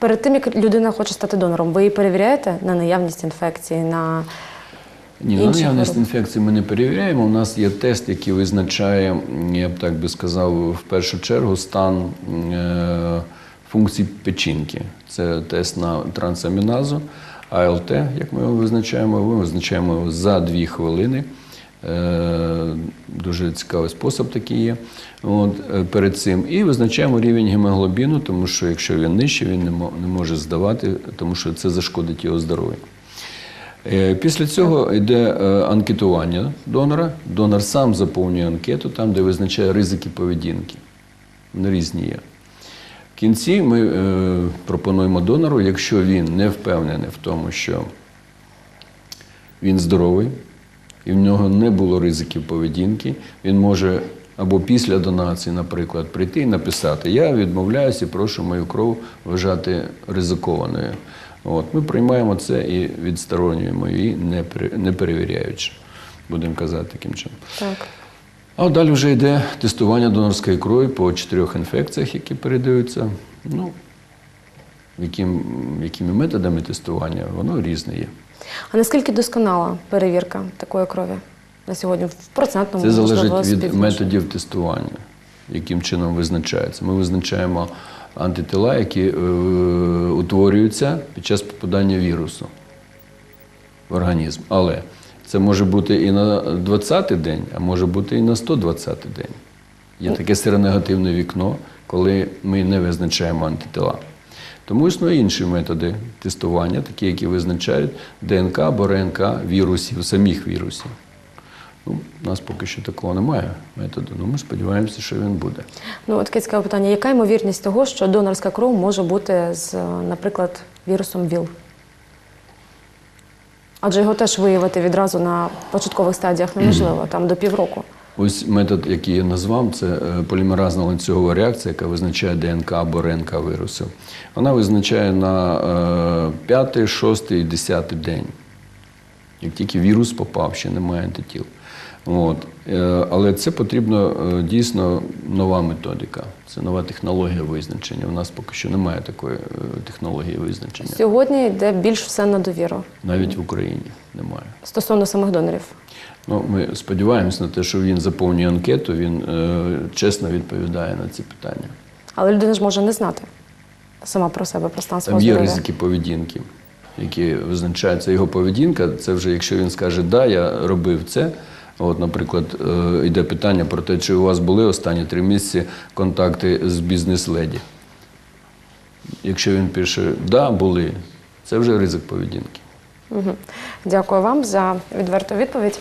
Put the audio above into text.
Перед тим як людина хоче стати донором, ви її перевіряєте на наявність інфекції, на Ні, на наявність інфекції ми не перевіряємо. У нас є тест, який визначає, я б так би сказав, в першу чергу стан е, функцій печінки. Це тест на трансаміназу, АЛТ, як ми його визначаємо. Ми визначаємо за дві хвилини. Е, Дуже цікавий спосіб такий є. От, е, перед цим. І визначаємо рівень гемоглобіну, тому що якщо він нижчий, він не може здавати, тому що це зашкодить його здоров'ю. Е, Після цього йде е, анкетування донора. Донор сам заповнює анкету, там, де визначає ризики поведінки. Вони різні є. В кінці ми пропонуємо донору, якщо він не впевнений в тому, що він здоровий, і в нього не було ризиків поведінки, він може або після донації, наприклад, прийти і написати: Я відмовляюся і прошу мою кров вважати ризикованою. От, ми приймаємо це і відсторонюємо її, не, не перевіряючи, будемо казати таким чином. так. А далі вже йде тестування донорської крові по чотирьох інфекціях, які передаються. Ну, яким, якими методами тестування, воно різне є. А наскільки досконала перевірка такої крові на сьогодні в процентному Це залежить можливо, від методів тестування, яким чином визначається. Ми визначаємо антитила, які е, утворюються під час попадання вірусу в організм. Але це може бути і на 20-й день, а може бути і на 120-й день. Є таке сиронегативне вікно, коли ми не визначаємо антитила. Тому існує інші методи тестування, такі, які визначають ДНК або РНК вірусів, самих вірусів. Ну, у нас поки що такого немає методу, але ми сподіваємося, що він буде. Ну, от таке цікаве питання. Яка ймовірність того, що донорська кров може бути з, наприклад, вірусом ВІЛ? Адже його теж виявити відразу на початкових стадіях неможливо, там до півроку. Ось метод, який я назвав, це е, полімеразна ланцюгова реакція, яка визначає ДНК або РНК вірусів. Вона визначає на 5, 6 і 10 день. Як тільки вірус попав, ще немає антитіл. От. Е, Але це потрібно е, дійсно нова методика. Це нова технологія визначення. У нас поки що немає такої е, технології визначення. Сьогодні йде більш все на довіру Навіть в Україні немає. стосовно самих донорів. Ну, ми сподіваємось на те, що він заповнює анкету, він е, чесно відповідає на ці питання. Але людина ж може не знати сама про себе, про стан свого Там є ризики поведінки, які визначаються його поведінка. Це вже якщо він скаже, да, я робив це. От, наприклад, е, йде питання про те, чи у вас були останні три місяці контакти з бізнес-леді. Якщо він пише да, були, це вже ризик поведінки. Угу. Дякую вам за відверту відповідь.